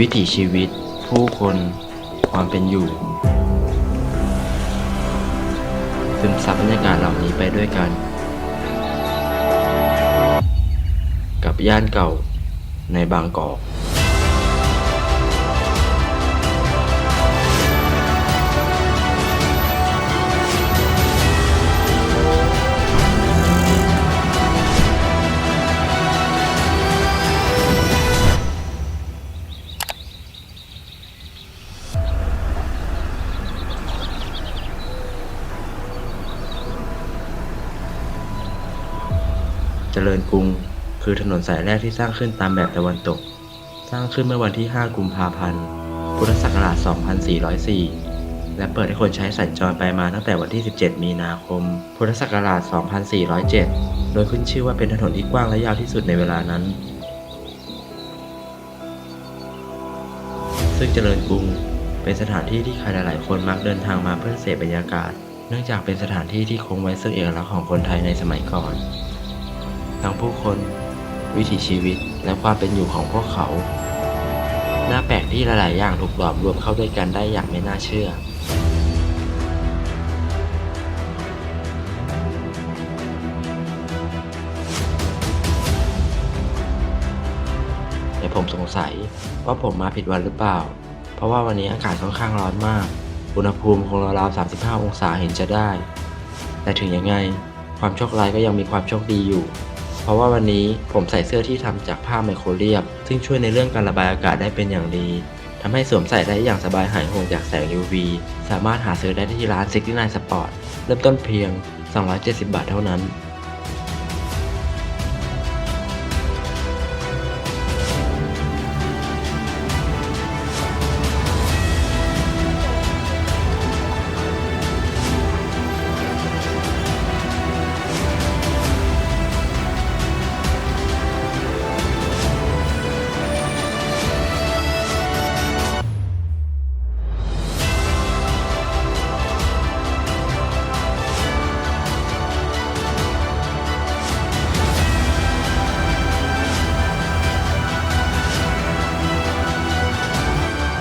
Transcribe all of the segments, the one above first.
วิถีชีวิต ผู้คน ความเป็นอยู่ซึมซับบรรยากาศเหล่านี้ไปด้วยกัน กับย่านเก่าในบางกอก เจริญกรุง คือถนนสายแรกที่สร้างขึ้นตามแบบตะวันตก สร้างขึ้นเมื่อวันที่ 5 กุมภาพันธ์ พุทธศักราช 2404 และเปิดให้คนใช้สัญจรไปมาตั้งแต่วันที่ 17 มีนาคม พุทธศักราช 2407 โดยขึ้นชื่อว่าเป็นถนนที่กว้างและยาวที่สุดในเวลานั้น ซึ่งเจริญกรุงเป็นสถานที่ที่ใครหลาย ๆ คนมักเดินทางมาเพื่อเสพบรรยากาศเนื่องจากเป็นสถานที่ที่คงไว้ซึ่งเอกลักษณ์ของคนไทยในสมัยก่อน ทั้งผู้คน วิถีชีวิตและความเป็นอยู่ของพวกเขา น่าแปลกที่หลาย ๆ อย่างถูกหลอมรวมเข้าด้วยกันได้อย่างไม่น่าเชื่อแต่ผมสงสัยว่าผมมาผิดวันหรือเปล่า เพราะว่าวันนี้อากาศค่อนข้างร้อนมาก อุณหภูมิคงราวๆ35 องศาเห็นจะได้ แต่ถึงยังไง ความโชคร้ายก็ยังมีความโชคดีอยู่ เพราะว่าวันนี้ผมใส่เสื้อที่ทำจากผ้าไมโครเรียบ ซึ่งช่วยในเรื่องการระบายอากาศได้เป็นอย่างดีทำให้สวมใส่ได้อย่างสบายหายห่วงจากแสง UV สามารถหาซื้อได้ที่ร้าน69 Sport เริ่มต้นเพียง 270 บาทเท่านั้น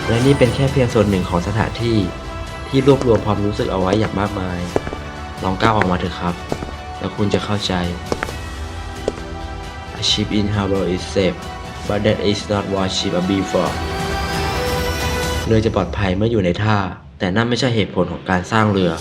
และนี่เป็นแค่เพียงส่วนหนึ่งของสถานที่ ที่รวบรวมความรู้สึกเอาไว้อย่างมากมาย ลองก้าวออกมาเถอะครับ แล้วคุณจะเข้าใจ A ship in harbor is safe but that is not what ship are built for เรือจะปลอดภัยเมื่ออยู่ในท่า แต่นั่นไม่ใช่เหตุผลของการสร้างเรือ